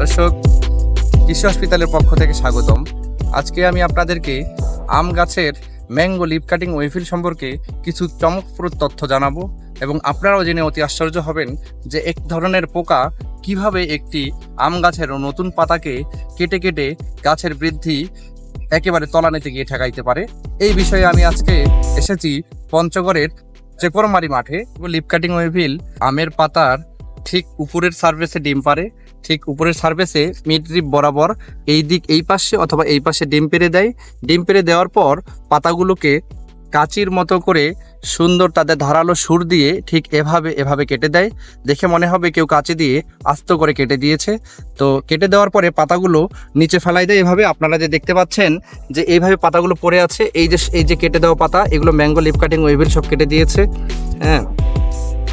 দর্শক, কৃষি হসপিটালের পক্ষ থেকে স্বাগতম। আজকে আমি আপনাদেরকে আম গাছের ম্যাঙ্গো লিপ কাটিং ওয়েফিল সম্পর্কে কিছু চমকপ্রদ তথ্য জানাব এবং আপনারাও জেনে অতি আশ্চর্য হবেন যে এক ধরনের পোকা কীভাবে একটি আম গাছের নতুন পাতাকে কেটে কেটে গাছের বৃদ্ধি একেবারে তলানিতে গিয়ে ঠেকাইতে পারে। এই বিষয়ে আমি আজকে এসেছি পঞ্চগড়ের চেকরমারি মাঠে। লিপ কাটিং ওয়েভিল আমের পাতার ঠিক উপরের সার্ভেসে ডিম পারে ঠিক উপরের সার্ভেসে মিড রিপ বরাবর এই দিক এই পাশে অথবা এই পাশে ডিম পেরে দেয়। ডিম পেরে দেওয়ার পর পাতাগুলোকে কাচির মতো করে সুন্দর তাদের ধারালো সুর দিয়ে ঠিক এভাবে এভাবে কেটে দেয়। দেখে মনে হবে কেউ কাচি দিয়ে আস্ত করে কেটে দিয়েছে। তো কেটে দেওয়ার পরে পাতাগুলো নিচে ফেলাই দেয়। এভাবে আপনারা যে দেখতে পাচ্ছেন যে এইভাবে পাতাগুলো পড়ে আছে, এই যে এই যে কেটে দেওয়া পাতা, এগুলো ম্যাঙ্গো লিপ কাটিং ওয়েভিল সব কেটে দিয়েছে। হ্যাঁ।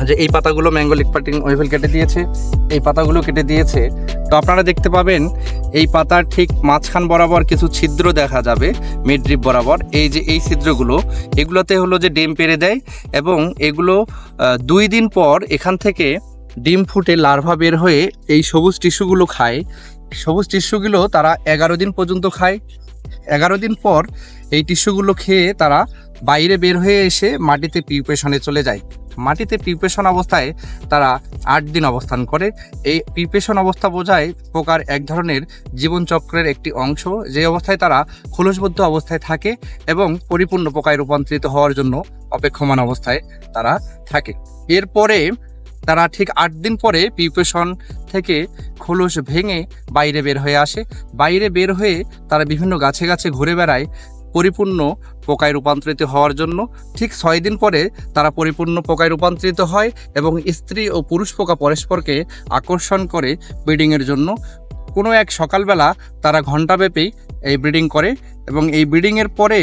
যে এই পাতাগুলো ম্যাঙ্গো লিপ কাটিং ওয়েভিল কেটে দিয়েছে, এই পাতাগুলো কেটে দিয়েছে। তো আপনারা দেখতে পাবেন, এই পাতার ঠিক মাঝখান বরাবর কিছু ছিদ্র দেখা যাবে মিড ড্রিপ বরাবর। এই যে এই ছিদ্রগুলো, এগুলোতে হলো যে ডিম পেরে দেয় এবং এগুলো দুই দিন পর এখান থেকে ডিম ফুটে লার্ভা বের হয়ে এই সবুজ টিস্যুগুলো খায়। সবুজ টিস্যুগুলো তারা এগারো দিন পর্যন্ত খায়। এগারো দিন পর এই টিস্যুগুলো খেয়ে তারা বাইরে বের হয়ে এসে মাটিতে পিউপেশনে চলে যায়। মাটিতে পিউপেশন অবস্থায় তারা আট দিন অবস্থান করে। এই পিউপেশন অবস্থা বোঝায় পোকার এক ধরনের জীবনচক্রের একটি অংশ, যে অবস্থায় তারা খোলসবদ্ধ অবস্থায় থাকে এবং পরিপূর্ণ পোকায় রূপান্তরিত হওয়ার জন্য অপেক্ষমান অবস্থায় তারা থাকে। এরপরে তারা ঠিক আট দিন পরে পিউপেশন থেকে খোলস ভেঙে বাইরে বের হয়ে আসে। বাইরে বের হয়ে তারা বিভিন্ন গাছে গাছে ঘুরে বেড়ায়। পরিপূর্ণ পোকায় রূপান্তরিত হওয়ার জন্য ঠিক ছয় দিন পরে তারা পরিপূর্ণ পোকায় রূপান্তরিত হয় এবং স্ত্রী ও পুরুষ পোকা পরস্পরকে আকর্ষণ করে ব্রিডিংয়ের জন্য। কোনো এক সকালবেলা তারা ঘণ্টাব্যাপী এই ব্রিডিং করে এবং এই ব্রিডিংয়ের পরে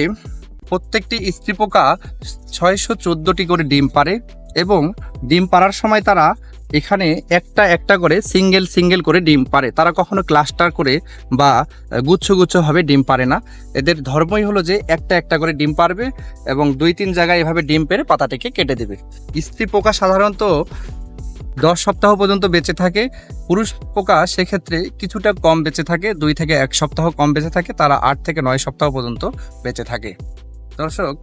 প্রত্যেকটি স্ত্রী পোকা ছয়শো চোদ্দোটি করে ডিম পারে এবং ডিম পাড়ার সময় তারা এখানে একটা একটা করে সিঙ্গেল সিঙ্গেল করে ডিম পারে। তারা কখনো ক্লাস্টার করে বা গুচ্ছ গুচ্ছভাবে ডিম পারে না। এদের ধর্মই হলো যে একটা একটা করে ডিম পারবে এবং দুই তিন জায়গায় এভাবে ডিম পেরে পাতাটিকে কেটে দেবে। স্ত্রী পোকা সাধারণত দশ সপ্তাহ পর্যন্ত বেঁচে থাকে। পুরুষ পোকা সেক্ষেত্রে কিছুটা কম বেঁচে থাকে, দুই থেকে এক সপ্তাহ কম বেঁচে থাকে, তারা আট থেকে নয় সপ্তাহ পর্যন্ত বেঁচে থাকে। দর্শক,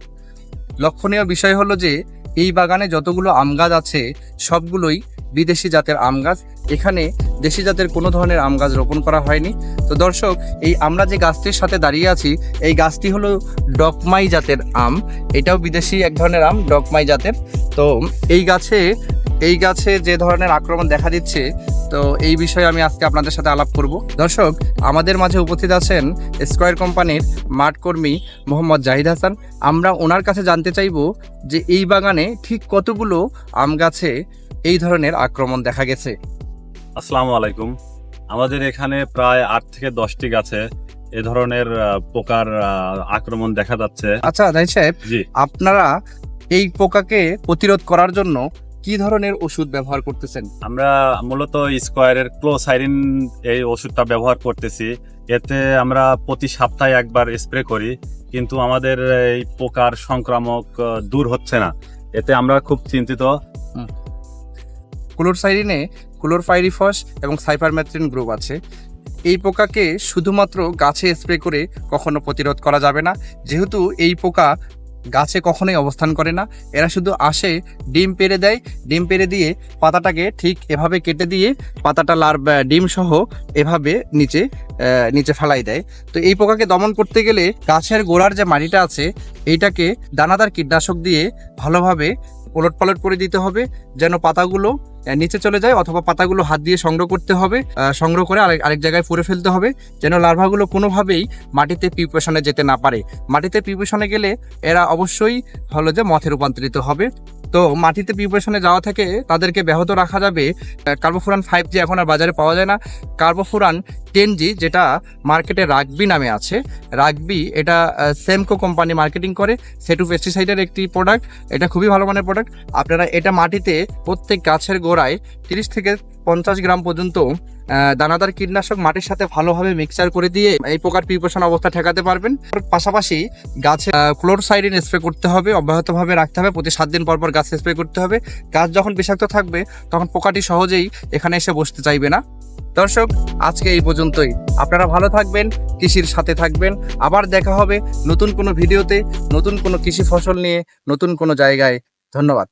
লক্ষণীয় বিষয় হলো যে এই বাগানে যতগুলো আম গাছ আছে, সবগুলোই বিদেশি জাতের আম গাছ। এখানে দেশি জাতের কোনো ধরনের আম গাছ রোপণ করা হয়নি। তো দর্শক, এই আমরা যে গাছটির সাথে দাঁড়িয়ে আছি, এই গাছটি হলো ডকমাই জাতের আম। এটাও বিদেশি এক ধরনের আম, ডকমাই জাতের। তো এই গাছে এই গাছে যে ধরনের আক্রমণ দেখা দিচ্ছে তো এই বিষয়ে আমি আজকে আপনাদের সাথে আলাপ করব। দর্শক আমাদের মাঝে উপস্থিত আছেন স্কোয়ার কোম্পানির মাঠ কর্মী মোহাম্মদ জাহিদ হাসান। আমরা ওনার কাছে জানতে চাইব যে এই বাগানে ঠিক কতগুলো আম গাছে এই ধরনের আক্রমণ দেখা গেছে। আসসালামু আলাইকুম। আমাদের এখানে প্রায় আট থেকে দশটি গাছে এ ধরনের পোকার আক্রমণ দেখা যাচ্ছে। আচ্ছা সাহেব আপনারা এই পোকাকে প্রতিরোধ করার জন্য কি ধরনের ওষুধ ব্যবহার করতেছেন? আমরা মূলত স্কোয়ারের ক্লোসাইরিন এই ওষুধটা ব্যবহার করতেছি। এতে আমরা প্রতি সপ্তাহে একবার স্প্রে করি কিন্তু আমাদের এই পোকার সংক্রামক দূর হচ্ছে না। এতে আমরা খুব চিন্তিত। ক্লোরসাইরিনে ক্লোরফাইরিফস এবং সাইপারমেথ্রিন গ্রুপ আছে। এই পোকাকে শুধুমাত্র গাছে স্প্রে করে কখনো প্রতিরোধ করা যাবে না। যেহেতু এই পোকা গাছে কখনোই অবস্থান করে না। এরা শুধু আসে, ডিম পেড়ে দেয়, ডিম পেড়ে দিয়ে পাতাটাকে ঠিক এভাবে কেটে দিয়ে পাতাটা লার ডিম সহ এভাবে নিচে নিচে ফেলাই দেয়। তো এই পোকাকে দমন করতে গেলে গাছের গোড়ার যে মাটিটা আছে, এইটাকে দানাদার কীটনাশক দিয়ে ভালোভাবে পলট পালট করে দিতে হবে, যেন পাতাগুলো নিচে চলে যায় অথবা পাতাগুলো হাত দিয়ে সংগ্রহ করতে হবে সংগ্রহ করে আরেক আরেক জায়গায় পুরে ফেলতে হবে, যেন লার্ভাগুলো কোনোভাবেই মাটিতে পিউপেশনে যেতে না পারে। মাটিতে পিউপেশনে গেলে এরা অবশ্যই হলো যে মথে রূপান্তরিত হবে। তো মাটিতে পিউপেশনে যাওয়া থেকে তাদেরকে ব্যাহত রাখা যাবে কার্বোফুরান ফাইভ জি এখন আর বাজারে পাওয়া যায় না। কার্বোফুরান টেন জি যেটা মার্কেটে রাগবি নামে আছে। রাগবি এটা সেমকো কোম্পানি মার্কেটিং করে। সেটু পেস্টিসাইডের একটি প্রোডাক্ট এটা খুবই ভালো মানের প্রোডাক্ট আপনারা এটা মাটিতে প্রত্যেক গাছের গোড়ায় তিরিশ থেকে পঞ্চাশ গ্রাম পর্যন্ত দানাদার কীটনাশক মাটির সাথে ভালোভাবে মিক্সচার করে দিয়ে এই প্রকার পিউপেশন অবস্থা ঠেকাতে পারবেন। পাশাপাশি গাছে ক্লোরসাইডিন স্প্রে করতে হবে, অব্যাহতভাবে রাখতে হবে, প্রতি সাত দিন পর পর গাছ স্প্রে করতে হবে। গাছ যখন বিষাক্ত থাকবে, তখন পোকাটি সহজেই এখানে এসে বসতে চাইবে না। দর্শক, আজকে এই পর্যন্তই। আপনারা ভালো থাকবেন, কৃষির সাথে থাকবেন। আবার দেখা হবে নতুন কোনো ভিডিওতে, নতুন কোনো কৃষি ফসল নিয়ে, নতুন কোনো জায়গায়। ধন্যবাদ।